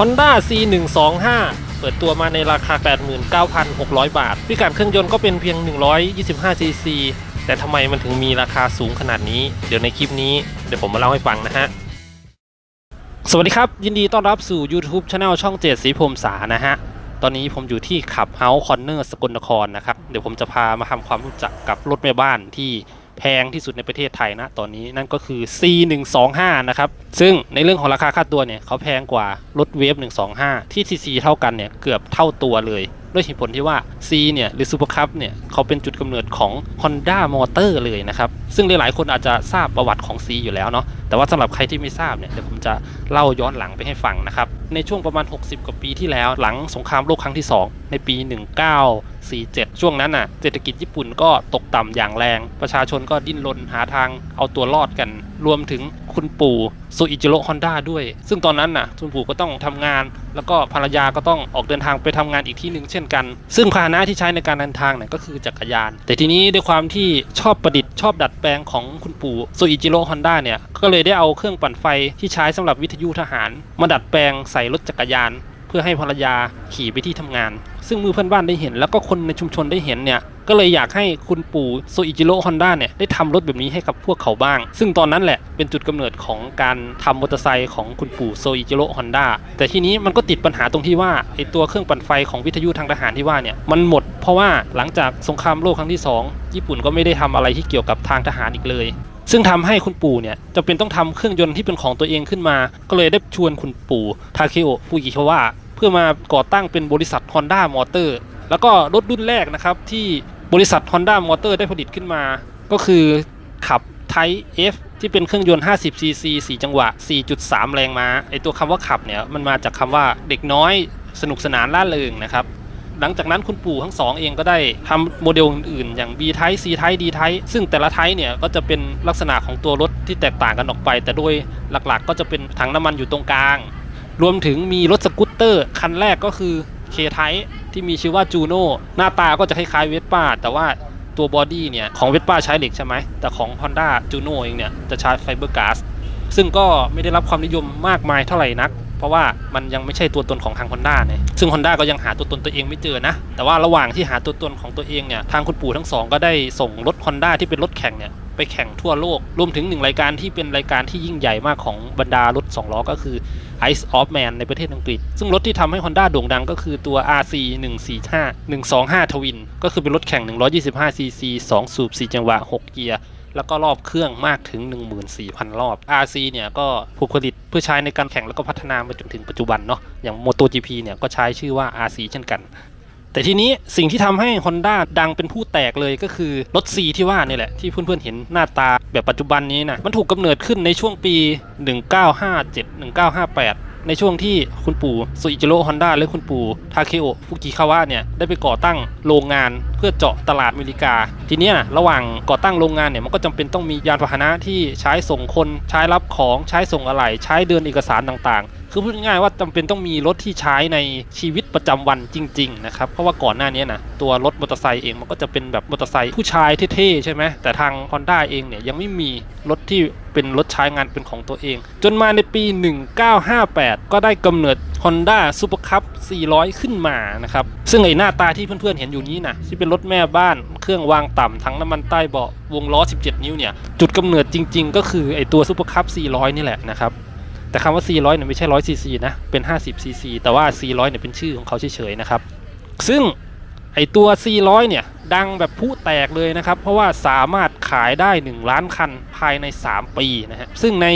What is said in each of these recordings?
Honda C125 เปิดตัวมาในราคา 89,600 บาท พิกัดเครื่องยนต์ก็เป็นเพียง 125cc แต่ทำไมมันถึงมีราคาสูงขนาดนี้ เดี๋ยวในคลิปนี้เดี๋ยวผมมาเล่าให้ฟังนะฮะ สวัสดีครับ ยินดีต้อนรับสู่ YouTube Channel ช่องเจดสีพรมสานะฮะ ตอนนี้ผมอยู่ที่ขับเฮาส์คอนเนอร์สกลนครนะครับ เดี๋ยวผมจะพามาทำความรู้จักกับรถแม่บ้านที่ แพงที่สุดในประเทศไทยนะตอนนี้นั่นก็คือ C125 นะครับ ซึ่งในเรื่องของราคาค่าตัวเนี่ยเขาแพงกว่ารถเวฟ125 ที่ CC เท่ากันเนี่ยเกือบเท่าตัวเลยด้วยเหตุผลที่ว่า C เนี่ยหรือ Super Cup เนี่ยเขาเป็นจุดกำเนิดของ Honda Motor เลยนะครับ ซึ่งหลายๆ คนอาจจะทราบประวัติของ C อยู่แล้วเนาะแต่ว่าสำหรับใครที่ไม่ทราบเนี่ยเดี๋ยวผมจะเล่าย้อนหลังไปให้ฟังนะครับ ในช่วงประมาณ 60 กว่าปีที่แล้วหลังสงครามโลกครั้งที่ 2 ในปี 1947 ช่วงนั้นน่ะเศรษฐกิจญี่ปุ่นก็ตกต่ำอย่างแรง ประชาชนก็ดิ้นรนหาทางเอาตัวรอดกัน รวมถึงคุณปู่โซอิจิโร่ฮอนด้าด้วย ซึ่งตอนนั้นน่ะคุณปู่ก็ต้องทำงาน แล้วก็ภรรยาก็ต้องออกเดินทางไปทำงานอีกที่หนึ่งเช่นกัน ซึ่งพาหนะที่ใช้ในการเดินทางเนี่ยก็คือจักรยาน แต่ทีนี้ด้วยความที่ชอบประดิษฐ์ชอบดัดแปลงของคุณปู่โซอิจิโร่ฮอนด้าเนี่ยก็เลยได้เอาเครื่องปั่นไฟที่ใช้สำหรับวิทยุทหาร มาดัดแปลงใส่รถจักรยาน เพื่อให้ภรรยาขี่ไปที่ทำงาน ซึ่งมือเพื่อนบ้านได้เห็น แล้วก็คนในชุมชนได้เห็นเนี่ยก็เลยอยากให้คุณปู่โซอิจิโร่ฮอนด้าเนี่ยได้ทำรถแบบนี้ให้กับพวกเขาบ้าง ซึ่งตอนนั้นแหละเป็นจุดกำเนิดของการทำมอเตอร์ไซค์ของคุณปู่โซอิจิโร่ฮอนด้าแต่ทีนี้มันก็ติดปัญหาตรงที่ว่าไอตัวเครื่องปั่นไฟของวิทยุทางทหารที่ว่าเนี่ยมันหมดเพราะว่าหลังจากสงครามโลกครั้งที่สองญี่ปุ่นก็ไม่ได้ทำอะไรที่เกี่ยวกับทางทหารอีกเลย ซึ่งทำให้คุณปู่เนี่ยจำเป็นต้องทำเครื่องยนต์ที่เป็นของตัวเองขึ้นมา ก็เลยได้ชวนคุณปู่ทาเคโอฟูจิคาวะเพื่อมาก่อตั้งเป็นบริษัท Honda Motor แล้วก็รถรุ่นแรกนะครับที่บริษัท Honda Motor ได้ผลิตขึ้นมา ก็คือขับ Type F ที่เป็นเครื่องยนต์ 50cc 4 จังหวะ 4.3 แรงม้าไอตัวคำว่าขับเนี่ยมันมาจากคำว่าเด็กน้อยสนุกสนานล่าเริงนะครับ หลังจากนั้นคุณปู่ทั้งสองเองก็ได้ทำโมเดลอื่นๆ อย่าง B Type C Type D Type ซึ่งแต่ละไทป์เนี่ยก็จะเป็นลักษณะของตัวรถที่แตกต่างกันออกไป แต่โดยหลักๆ ก็จะเป็นถังน้ำมันอยู่ตรงกลาง รวมถึงมีรถสกูตเตอร์คันแรกก็คือ K Type ที่มีชื่อว่า Juno หน้าตาก็จะคล้ายๆเวสป้าแต่ว่าตัวบอดี้เนี่ยของเวสป้าใช้เหล็กใช่ไหมแต่ของ Honda Juno เองเนี่ยจะใช้ไฟเบอร์ก๊าซซึ่งก็ไม่ได้รับความนิยมมากมายเท่าไหร่นัก เพราะว่ามันยังไม่ใช่ตัวตนของทาง Honda เนี่ยซึ่ง Honda ก็ยังหาตัวตนตัวเองไม่เจอนะ แต่ว่าระหว่างที่หาตัวตนของตัวเองเนี่ยทางคุณปู่ทั้งสองก็ได้ส่งรถ Honda ที่เป็นรถแข่งเนี่ยไปแข่งทั่วโลก รวมถึงหนึ่งรายการที่เป็นรายการที่ยิ่งใหญ่มากของบรรดารถ 2 ล้อก็คือ Ice of Man ในประเทศอังกฤษ ซึ่งรถที่ทำให้ Honda โด่งดังก็คือตัว RC 145 125 Twin ก็คือเป็นรถแข่ง 125cc 2 สูบ 4 จังหวะ 6 เกียร์ แล้วก็รอบเครื่องมากถึง 14,000 รอบ RC เนี่ยก็ผูกผลิตเพื่อใช้ในการแข่งแล้วก็พัฒนามาจนถึงปัจจุบันเนาะอย่าง MotoGP เนี่ยก็ใช้ชื่อว่า RC เช่นกัน แต่ทีนี้สิ่งที่ทำให้ Honda ดังเป็นผู้แตกเลยก็คือรถ C ที่ว่านี่แหละ ที่เพื่อนๆเห็นหน้าตาแบบปัจจุบันนี้นะมันถูกกำเนิดขึ้นในช่วงปี 1957 1958 ในช่วงที่คุณปู่โซอิจิโร่ฮอนด้าและคุณปู่ทาเคโอะฟุกิคาวะเนี่ยได้ไปก่อตั้งโรงงานเพื่อเจาะตลาดอเมริกา ทีนี้ยระหว่างก่อตั้งโรงงานเนี่ยมันก็จำเป็นต้องมียานพาหนะที่ใช้ส่งคนใช้รับของใช้ส่งอะไหล่ใช้เดินเอกสารต่างๆ คือพูดง่ายๆว่าจำเป็นต้องมีรถที่ใช้ในชีวิตประจำวันจริงๆนะครับเพราะว่าก่อนหน้านี้นะตัวรถมอเตอร์ไซค์เองมันก็จะเป็นแบบมอเตอร์ไซค์ผู้ชายเท่ๆใช่ไหมแต่ทาง Honda เองเนี่ยยังไม่มีรถที่ เป็นรถใช้งานเป็นของตัวเอง จนมาในปี 1958 ก็ได้กำเนิด Honda Super Cup 400 ขึ้นมานะครับ ซึ่งไอหน้าตาที่เพื่อนๆเห็นอยู่นี้นะที่เป็นรถแม่บ้านเครื่องวางต่ำทั้งน้ำมันใต้เบาะวงล้อ 17 นิ้วเนี่ย จุดกำเนิดจริง ๆ ก็คือไอตัว Super Cup 400 นี่แหละนะครับแต่คำว่า 400 เนี่ยไม่ใช่100ซีซีนะ เป็น 50ซีซีแต่ว่า 400 เนี่ยเป็นชื่อของเขาเฉยๆนะครับ ซึ่ง ไอตัว 400 เนี่ย ดังแบบผู้แตกเลยนะครับ เพราะว่าสามารถขายได้ 1 ล้านคันภายใน 3 ปีนะฮะซึ่งใน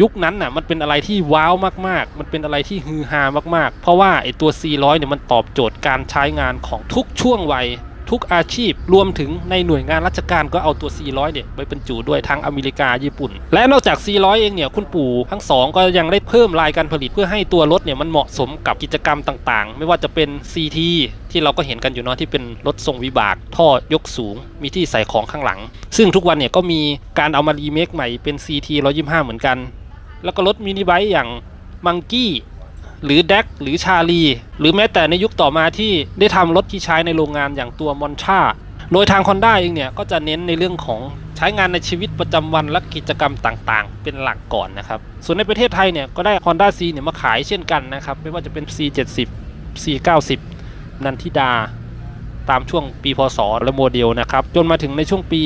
ยุคนั้นน่ะมันเป็นอะไรที่ว้าวมากๆ มันเป็นอะไรที่ฮือฮามากๆ เพราะว่าไอตัว 400 เนี่ยมันตอบโจทย์การใช้งานของทุกช่วงวัย ทุกอาชีพรวมถึงในหน่วยงานราชการก็เอาตัว400 เนี่ยไปบรรจุด้วยทั้งอเมริกาญี่ปุ่น และนอกจาก400 เองเนี่ยคุณปู่ทั้งสองก็ยังได้เพิ่มรายการผลิตเพื่อให้ตัวรถเนี่ยมันเหมาะสมกับกิจกรรมต่างๆ ไม่ว่าจะเป็น CT ที่เราก็เห็นกันอยู่เนาะที่เป็นรถทรงวิบาก ท่อยกสูง มีที่ใส่ของข้างหลัง ซึ่งทุกวันเนี่ยก็มีการเอามารีเมคใหม่เป็น CT 125 เหมือนกัน แล้วก็รถมินิไบค์อย่างมังกี้ หรือแดกหรือชาลี หรือแม้แต่ในยุคต่อมาที่ได้ทำรถที่ใช้ในโรงงานอย่างตัวมอนชาโดยทาง Honda เองเนี่ยก็จะเน้นในเรื่องของใช้งานในชีวิตประจำวันและกิจกรรมต่างๆ เป็นหลักก่อนนะครับ ส่วนในประเทศไทยเนี่ยก็ได้ Honda C เนี่ยมาขายเช่นกันนะครับ ไม่ว่าจะเป็น C70 C90 นันทิดา ตามช่วงปีพศและโมเดลนะครับ จนมาถึงในช่วงปี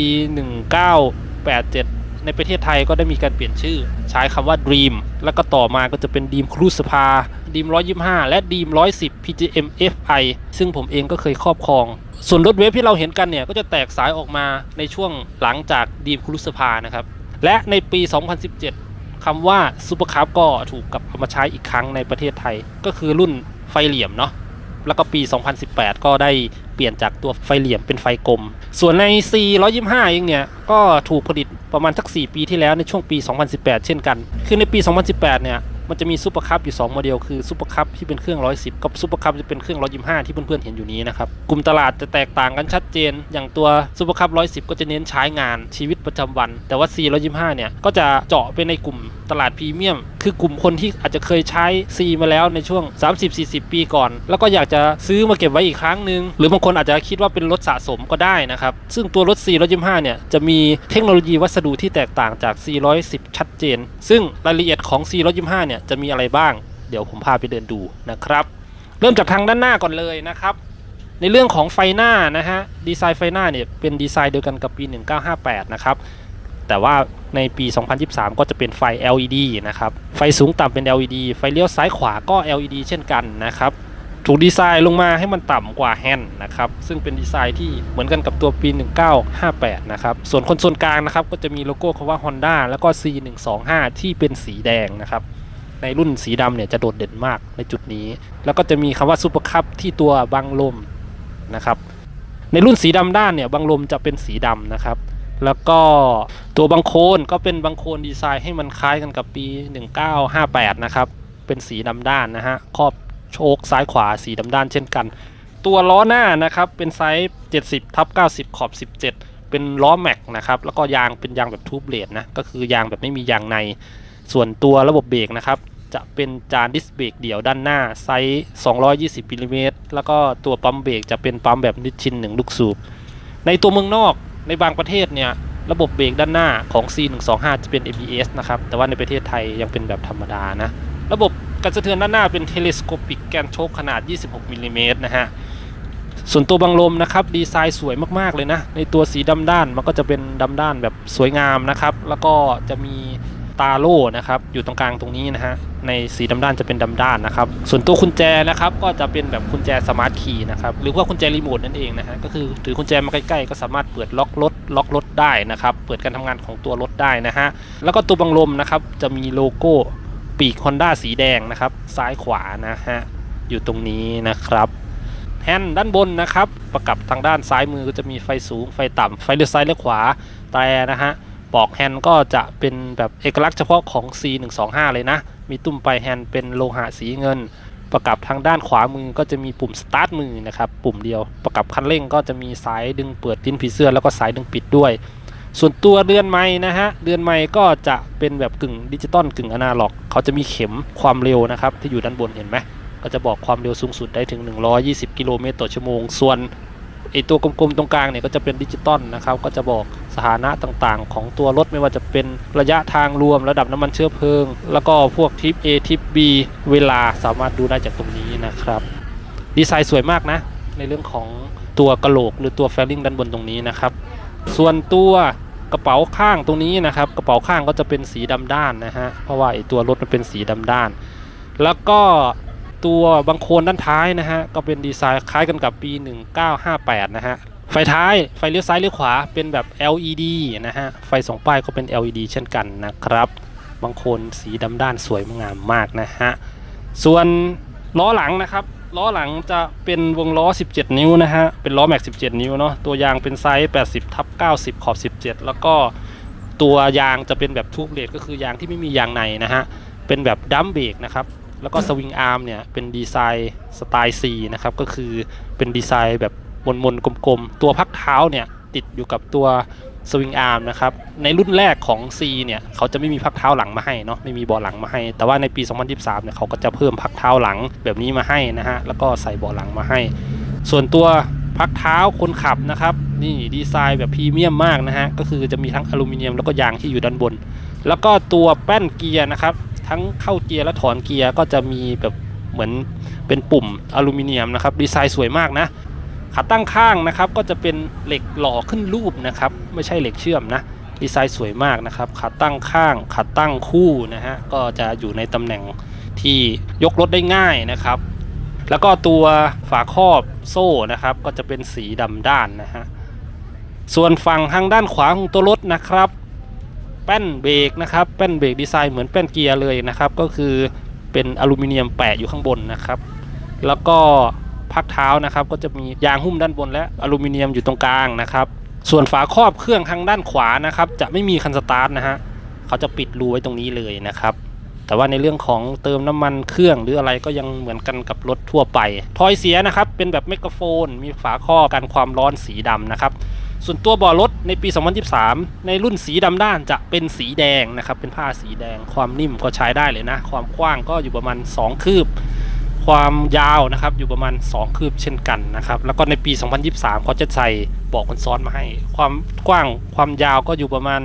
1987 ในประเทศไทยก็ได้มีการเปลี่ยนชื่อ ใช้คำว่า Dream แล้วก็ต่อมาก็จะเป็น Dream Cruise Spa Dream 125 และ Dream 110 PGM FI ซึ่งผมเองก็เคยครอบครอง ส่วนรถเวฟที่เราเห็นกันเนี่ย ก็จะแตกสายออกมาในช่วงหลังจาก Dream Cruise Spa นะครับ และในปี 2017คำว่าซูเปอร์คาร์ก็ถูกกลับเอามาใช้อีกครั้งในประเทศไทย ก็คือรุ่นไฟเหลี่ยมเนาะ แล้วก็ปี 2018 ก็ได้เปลี่ยนจากตัวไฟเหลี่ยมเป็นไฟกลม ส่วนใน C 125 เองเนี่ย ก็ถูกผลิตประมาณสัก 4 ปีที่แล้วในช่วงปี 2018 เช่นกัน คือในปี 2018 เนี่ย มันจะมีซูเปอร์คัพอยู่ 2 โมเดล คือซูเปอร์คัพที่เป็นเครื่อง 110 กับซูเปอร์คัพที่เป็นเครื่อง 125 ที่เพื่อนๆ เห็นอยู่นี้นะครับ กลุ่มตลาดจะแตกต่างกันชัดเจน อย่างตัวซูเปอร์คัพ110 ก็จะเน้นใช้งานชีวิตประจำวัน แต่ว่า C 125 เนี่ย ก็จะเจาะไปในกลุ่ม ตลาดพรีเมียม คือกลุ่มคนที่อาจจะเคยใช้ C มาแล้วในช่วง 30-40 ปีก่อน แล้วก็อยากจะซื้อมาเก็บไว้อีกครั้งหนึ่งหรือบางคนอาจจะคิดว่าเป็นรถสะสมก็ได้นะครับ ซึ่งตัวรถ C 125เนี่ยจะมีเทคโนโลยีวัสดุที่แตกต่างจาก C 110 ชัดเจน ซึ่งรายละเอียดของ C 125เนี่ยจะมีอะไรบ้าง เดี๋ยวผมพาไปเดินดูนะครับ เริ่มจากทางด้านหน้าก่อนเลยนะครับในเรื่องของไฟหน้านะฮะดีไซน์ไฟหน้าเนี่ยเป็นดีไซน์เดียวกันกับปี 1958 นะครับ แต่ว่า ในปี 2023 ก็จะเป็นไฟ LED นะครับ ไฟสูงต่ำเป็น LED ไฟเลี้ยวซ้ายขวาก็ LED เช่นกันนะครับ ถูกดีไซน์ลงมาให้มันต่ำกว่าแฮนด์นะครับ ซึ่งเป็นดีไซน์ที่เหมือนกันกับตัวปี 1958 นะครับ ส่วนคอนโซลกลางนะครับ ก็จะมีโลโก้คำว่า Honda แล้วก็ C125 ที่เป็นสีแดงนะครับ ในรุ่นสีดำเนี่ยจะโดดเด่นมากในจุดนี้ แล้วก็จะมีคำว่าซูเปอร์คัพที่ตัวบังลมนะครับ ในรุ่นสีดำด้านเนี่ยบังลมจะเป็นสีดำนะครับ แล้วก็ ตัวบังโคนก็เป็นบังโคนดีไซน์ให้มันคล้ายกันกับปี 1958 นะครับ เป็นสีดำด้านนะฮะครอบโชคซ้ายขวาสีดำด้านเช่นกัน ตัวล้อหน้านะครับเป็นไซส์ 70ทับ90 ขอบ 17 เป็นล้อแม็กนะครับ แล้วก็ยางเป็นยางแบบทูบเลดนะ ก็คือยางแบบไม่มียางใน ส่วนตัวระบบเบรกนะครับ จะเป็นจานดิสเบรกเดี่ยวด้านหน้าไซส์ 220มิลลิเมตรแล้วก็ตัวปั๊มเบรกจะเป็นปั๊มแบบนิชชินหนึ่งลูกสูบ ในตัวเมืองนอกในบางประเทศเนี่ย ระบบเบรกด้านหน้าของ C125 จะเป็น ABS นะครับ แต่ว่าในประเทศไทยยังเป็นแบบธรรมดานะ ระบบกันสะเทือนด้านหน้าเป็นเทเลสโคปิกแกนโชคขนาด 26มิลลิเมตรนะฮะ ส่วนตัวบังลมนะครับดีไซน์สวยมาก ๆ เลยนะ ในตัวสีดำด้านมันก็จะเป็นดำด้านแบบสวยงามนะครับ แล้วก็จะมี ตาโล่นะครับอยู่ตรงกลางตรงนี้นะฮะในสีดำด้านจะเป็นดำด้านนะครับส่วนตัวกุญแจนะครับก็จะเป็นแบบกุญแจสมาร์ทคีย์นะครับหรือว่ากุญแจรีโมทนั่นเองนะฮะก็คือถือกุญแจมาใกล้ๆก็สามารถเปิดล็อกรถล็อกรถได้นะครับเปิดการทำงานของตัวรถได้นะฮะแล้วก็ตัวบังลมนะครับจะมีโลโก้ปีก Honda สีแดงนะครับซ้ายขวานะฮะอยู่ตรงนี้นะครับแฮนด์ด้านบนนะครับ ประกับทางด้านซ้ายมือก็จะมีไฟสูงไฟต่ำไฟเลี้ยวซ้ายเลี้ยวขวาแต่นะฮะ ปอกแฮนด์ก็จะเป็นแบบเอกลักษณ์เฉพาะของ C125 เลยนะ มีตุ้มปลายแฮนด์เป็นโลหะสีเงิน ประกับทางด้านขวามือก็จะมีปุ่มสตาร์ทมือนะครับ ปุ่มเดียว ประกับคันเร่งก็จะมีสายดึงเปิดลิ้นผีเสื้อแล้วก็สายดึงปิดด้วย ส่วนตัวเรือนไม้นะฮะ เรือนไม้ก็จะเป็นแบบกึ่งดิจิตอลกึ่งอนาล็อก เขาจะมีเข็มความเร็วนะครับที่อยู่ด้านบนเห็นไหมก็จะบอกความเร็วสูงสุดได้ถึง 120 กิโลเมตรต่อชั่วโมง ส่วนไอตัวกลมๆตรงกลางเนี่ยก็จะเป็นดิจิตอลนะครับ ก็จะบอก สถานะต่างๆ ของตัวรถไม่ว่าจะเป็นระยะทางรวมระดับน้ำมันเชื้อเพลิง แล้วก็พวกทิป A ทิป B เวลาสามารถดูได้จากตรงนี้นะครับ ดีไซน์สวยมากนะ ในเรื่องของตัวกระโหลกหรือตัวแฟลิงด้านบนตรงนี้นะครับ ส่วนตัวกระเป๋าข้างตรงนี้นะครับ กระเป๋าข้างก็จะเป็นสีดำด้านนะฮะเพราะว่าไอตัวรถมันเป็นสีดำด้าน แล้วก็ตัวบังโคนด้านท้ายนะฮะก็เป็นดีไซน์คล้ายกันกับปี 1958 นะฮะ ไฟท้ายไฟเลี้ยวซ้ายเลี้ยวขวาเป็นแบบ LED นะฮะ ไฟสองป้ายก็เป็น LED เช่นกันนะครับ บางคนสีดำด้านสวยงามมากนะฮะ ส่วนล้อหลังนะครับ ล้อหลังจะเป็นวงล้อ 17 นิ้วนะฮะ เป็นล้อแม็ก 17 นิ้วเนาะ ตัวยางเป็นไซส์ 80ทับ90 ขอบ 17 แล้วก็ตัวยางจะเป็นแบบทูบเลดก็คือยางที่ไม่มียางในนะฮะ เป็นแบบดัมเบรกนะครับแล้วก็สวิงอาร์มเนี่ยเป็นดีไซน์สไตล์ C นะครับก็คือเป็นดีไซน์แบบ มนๆกลมๆ ตัวพักเท้าเนี่ยติดอยู่กับตัวสวิงอาร์มนะครับ ในรุ่นแรกของ C เนี่ยเขาจะไม่มีพักเท้าหลังมาให้เนาะไม่มีเบาะหลังมาให้ แต่ว่าในปี 2023 เนี่ยเขาก็จะเพิ่มพักเท้าหลังแบบนี้มาให้นะฮะแล้วก็ใส่เบาะหลังมาให้ ส่วนตัวพักเท้าคนขับนะครับนี่ดีไซน์แบบพรีเมียมมากนะฮะก็คือจะมีทั้งอลูมิเนียมแล้วก็ยางที่อยู่ด้านบน แล้วก็ตัวแป้นเกียร์นะครับทั้งเข้าเกียร์และถอนเกียร์ก็จะมีแบบเหมือนเป็นปุ่มอลูมิเนียมนะครับดีไซน์สวยมากนะ ขาตั้งข้างนะครับก็จะเป็นเหล็กหล่อขึ้นรูปนะครับไม่ใช่เหล็กเชื่อมนะดีไซน์สวยมากนะครับขาตั้งข้างขาตั้งคู่นะฮะก็จะอยู่ในตำแหน่งที่ยกรถได้ง่ายนะครับ แล้วก็ตัวฝาครอบโซ่นะครับ ก็จะเป็นสีดำด้านนะฮะส่วนฝั่งทางด้านขวาของตัวรถนะครับ แป้นเบรกนะครับแป้นเบรกดีไซน์เหมือนแป้นเกียร์เลยนะครับ ก็คือเป็นอลูมิเนียมแปะอยู่ข้างบนนะครับ แล้วก็ พักเท้านะครับ ก็จะมียางหุ้มด้านบนและอลูมิเนียมอยู่ตรงกลางนะครับ ส่วนฝาครอบเครื่องทางด้านขวานะครับ จะไม่มีคันสตาร์ทนะฮะเขาจะปิดรูไว้ตรงนี้เลยนะครับ แต่ว่าในเรื่องของเติมน้ำมันเครื่องหรืออะไรก็ยังเหมือนกันกับรถทั่วไปทอยเสียนะครับ เป็นแบบไมโครโฟน มีฝาครอบกันความร้อนสีดำนะครับส่วนตัวเบาะรถในปี 2023 ในรุ่นสีดำด้านจะเป็นสีแดงนะครับ เป็นผ้าสีแดง ความนิ่มก็ใช้ได้เลยนะ ความกว้างก็อยู่ประมาณ 2 คืบ ความยาวนะครับอยู่ประมาณ 2 คืบเช่นกันนะครับ แล้วก็ในปี 2023 เขาจะใส่บาะคนซ้อนมาให้ ความกว้างความยาวก็อยู่ประมาณ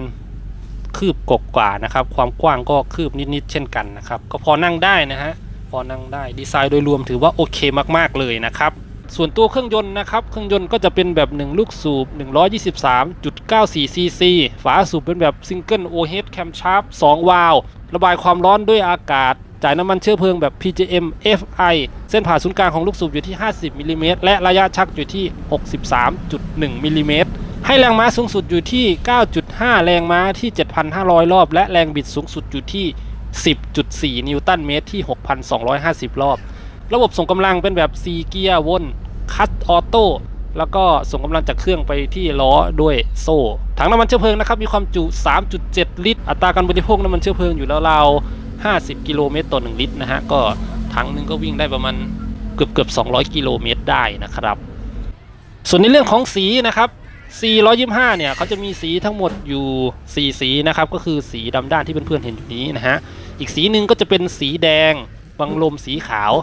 คืบกกว่านะครับ ความกว้างก็คืบนิดๆเช่นกันนะครับ ก็พอนั่งได้นะฮะพอนั่งได้ดีไซน์โดยรวมถือว่าโอเคมากๆเลยนะครับ ส่วนตัวเครื่องยนต์นะครับ เครื่องยนต์ก็จะเป็นแบบ 1 ลูกสูบ 123.94 ซีซี ฝาสูบเป็นแบบซิงเกิลโอเฮดแคมชาร์ป2วาล์วระบายความร้อนด้วยอากาศ จ่ายน้ำมันเชื้อเพลิงแบบ PGM FI เส้นผ่าศูนย์กลางของลูกสูบอยู่ที่ 50มิลลิเมตรและระยะชักอยู่ที่ 63.1มิลลิเมตรให้แรงม้าสูงสุดอยู่ที่ 9.5 แรงม้าที่ 7,500 รอบ และแรงบิดสูงสุดอยู่ที่ 10.4 นิวตันเมตรที่ 6,250 รอบ ระบบส่งกำลังเป็นแบบ 4 เกียร์วนคัตออโต้แล้วก็ส่งกำลังจากเครื่องไปที่ล้อด้วยโซ่ ถังน้ำมันเชื้อเพลิงนะครับ มีความจุ 3.7 ลิตร อัตราการบริโภคน้ำมันเชื้อเพลิงอยู่แล้วราวๆ 50 กิโลเมตรต่อ 1 ลิตรนะฮะ ก็ถังนึงก็วิ่งได้ประมาณเกือบเกือบ200 กิโลเมตรได้นะครับ ส่วนในเรื่องของสีนะครับ 425 เนี่ยเขาจะมีสีทั้งหมดอยู่ 4 สีนะครับ ก็คือสีดำด้านที่เพื่อนๆเห็นอยู่นี้นะฮะ อีกสีหนึ่งก็จะเป็นสีแดง บังลมสีขาว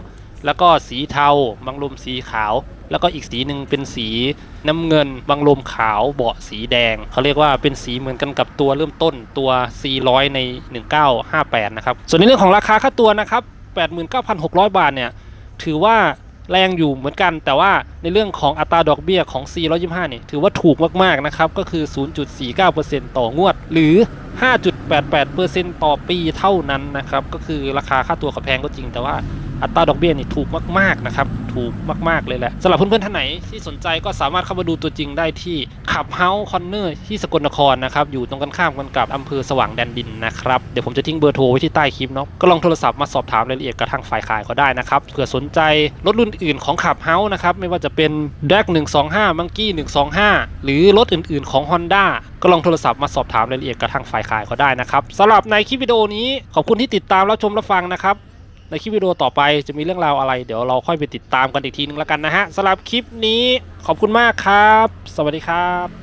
แล้วก็สีเทาบังลมสีขาว แล้วก็อีกสีหนึ่งเป็นสีน้ำเงินบังลมขาวเบาะสีแดง เขาเรียกว่าเป็นสีเหมือนกันกับตัวเริ่มต้นตัว 400 ใน 1958 นะครับ ส่วนในเรื่องของราคาค่าตัวนะครับ 89,600 บาทเนี่ยถือว่าแรงอยู่เหมือนกัน แต่ว่าในเรื่องของอัตราดอกเบี้ยของ 425เนี่ยถือว่าถูกมากๆนะครับ ก็คือ 0.49%ต่องวด หรือ 5.88%ต่อปีเท่านั้นนะครับ ก็คือราคาค่าตัวกับแพงก็จริงแต่ว่า อัตราดอกเบี้ยนี่ถูกมากๆนะครับถูกมากๆเลยแหละสำหรับเพื่อนๆท่านไหนที่สนใจก็สามารถเข้ามาดูตัวจริงได้ที่ขับเฮาส์คอนเนอร์ที่สกลนครนะครับอยู่ตรงกันข้ามกันกับอำเภอสว่างแดนดินนะครับเดี๋ยวผมจะทิ้งเบอร์โทรไว้ที่ใต้คลิปเนาะก็ลองโทรศัพท์มาสอบถามรายละเอียดกับทางฝ่ายขายก็ได้นะครับเผื่อสนใจรถรุ่นอื่นของขับเฮาส์นะครับไม่ว่าจะเป็น d a c 125 Monkey 125 หรือรถอื่น ๆของ Honda ก็ลองโทรศัพท์มาสอบถามรายละเอียดกับทางฝ่ายขายก็ได้นะครับสำหรับในคลิปวิดีโอนี้ขอบคุณที่ติดตามรับชมรับฟังนะครับ ในคลิปวิดีโอต่อไปจะมีเรื่องราวอะไร เดี๋ยวเราค่อยไปติดตามกันอีกทีนึงแล้วกันนะฮะสำหรับคลิปนี้ขอบคุณมากครับ สวัสดีครับ